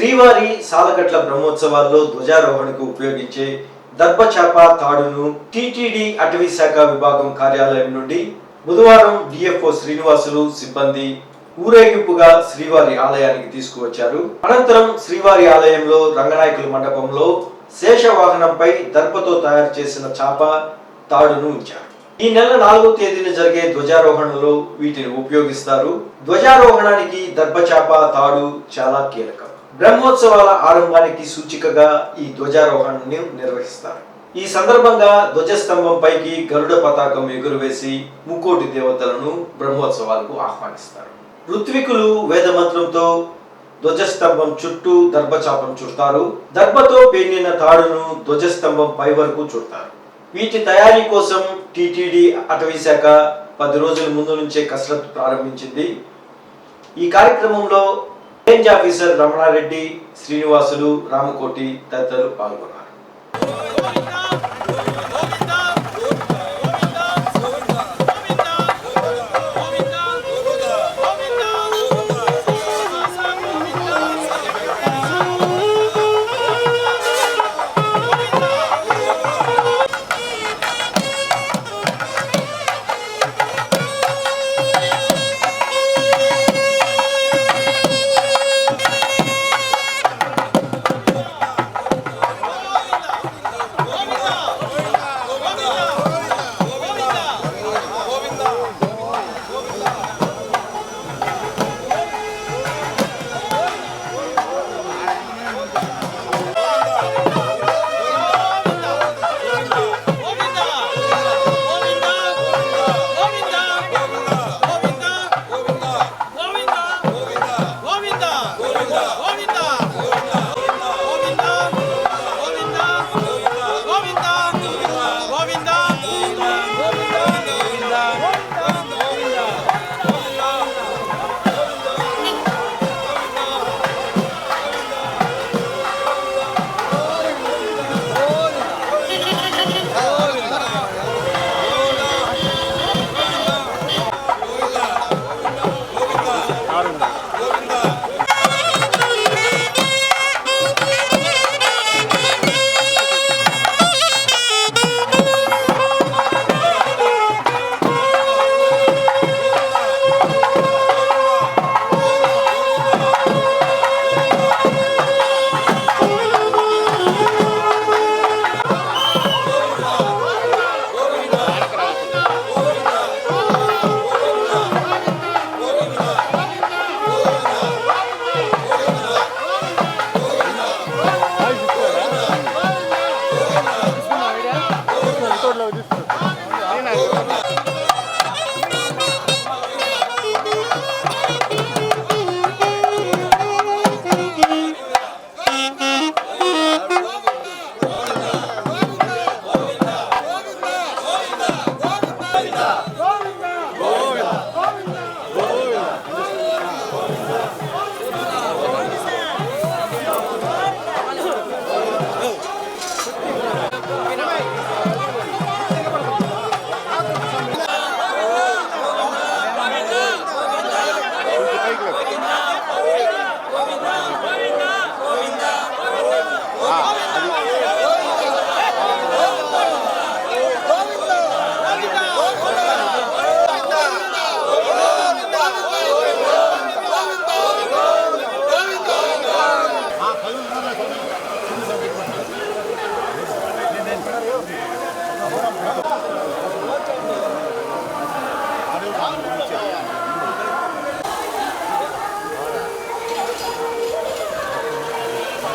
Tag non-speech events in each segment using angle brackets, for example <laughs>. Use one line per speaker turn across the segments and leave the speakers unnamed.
శ్రీవారి సాలగట్ల బ్రహ్మోత్సవాల్లో ధ్వజారోహణకు ఉపయోగించే దర్భచాప తాడును టీటీడీ అటవీ శాఖ విభాగం కార్యాలయం నుండి బుధవారం డిఎఫ్ఓ శ్రీనివాసులు సిబ్బంది ఊరేగింపుగా శ్రీవారి ఆలయానికి తీసుకువచ్చారు. అనంతరం శ్రీవారి ఆలయంలో రంగనాయకుల మండపంలో శేషవాహనంపై దర్పతో దర్భతో తయారు చేసిన చాప తాడును ఉంచారు. ఈ నెల నాలుగో తేదీన జరిగే ధ్వజారోహణలో వీటిని ఉపయోగిస్తారు. ధ్వజారోహణానికి దర్భచాప తాడు చాలా కీలకం. బ్రహ్మోత్సవాల ఆరంభానికి సూచికగా ఈ ధ్వజారోహణను నిర్వహిస్తారు. ఈ సందర్భంగా ధ్వజస్తంభం పైకి గరుడ పతాకం ఎగురువేసి ముక్కోటి దేవతలను బ్రహ్మోత్సవాలకు ఆహ్వానిస్తారు. ఋత్వికులు వేదమంత్రంతో ధ్వజస్తంభం చుట్టూ దర్భచాపం చుడతారు. దర్భతో పేనిన తాడును ధ్వజస్తంభం పై వరకు చుడతారు. వీటి తయారీ కోసం టీటీడీ అటవీ శాఖ పది రోజుల ముందు నుంచే కసరత్తు ప్రారంభించింది. ఈ కార్యక్రమంలో రేంజ్ ఆఫీసర్ రమణారెడ్డి శ్రీనివాసులు రామకోటి తదితరులు పాల్గొన్నారు. Oh, <laughs> no.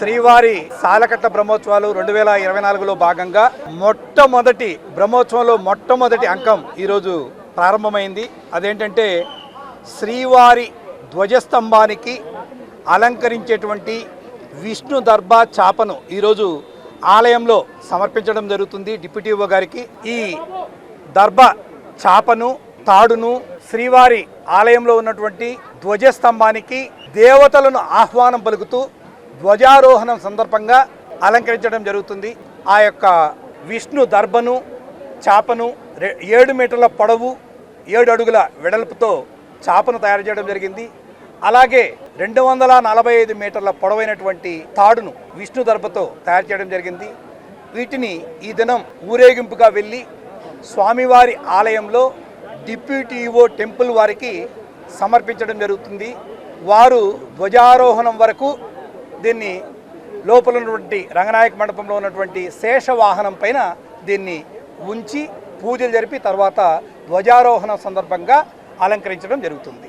శ్రీవారి సాలకట్ల బ్రహ్మోత్సవాలు రెండు వేల ఇరవై నాలుగులో భాగంగా మొట్టమొదటి బ్రహ్మోత్సవంలో మొట్టమొదటి అంకం ఈరోజు ప్రారంభమైంది. అదేంటంటే శ్రీవారి ధ్వజస్తంభానికి అలంకరించేటువంటి విష్ణు దర్భా చాపను ఈరోజు ఆలయంలో సమర్పించడం జరుగుతుంది డిప్యూటీ ఓ గారికి. ఈ దర్భ చాపను తాడును శ్రీవారి ఆలయంలో ఉన్నటువంటి ధ్వజస్తంభానికి దేవతలను ఆహ్వానం పలుకుతూ ధ్వజారోహణం సందర్భంగా అలంకరించడం జరుగుతుంది. ఆ యొక్క విష్ణు దర్భను చాపను ఏడు మీటర్ల పొడవు ఏడు అడుగుల వెడల్పుతో చాపను తయారు చేయడం జరిగింది. అలాగే రెండు వందల నలభై ఐదు మీటర్ల పొడవైనటువంటి తాడును విష్ణు దర్భతో తయారు చేయడం జరిగింది. వీటిని ఈ దినం ఊరేగింపుగా వెళ్ళి స్వామివారి ఆలయంలో డిప్యూటీఓ టెంపుల్ వారికి సమర్పించడం జరుగుతుంది. వారు ధ్వజారోహణం వరకు దీన్ని లోపల ఉన్నటువంటి రంగనాయక మండపంలో ఉన్నటువంటి శేష వాహనం పైన దీన్ని ఉంచి పూజలు జరిపి తర్వాత ధ్వజారోహణం సందర్భంగా అలంకరించడం జరుగుతుంది.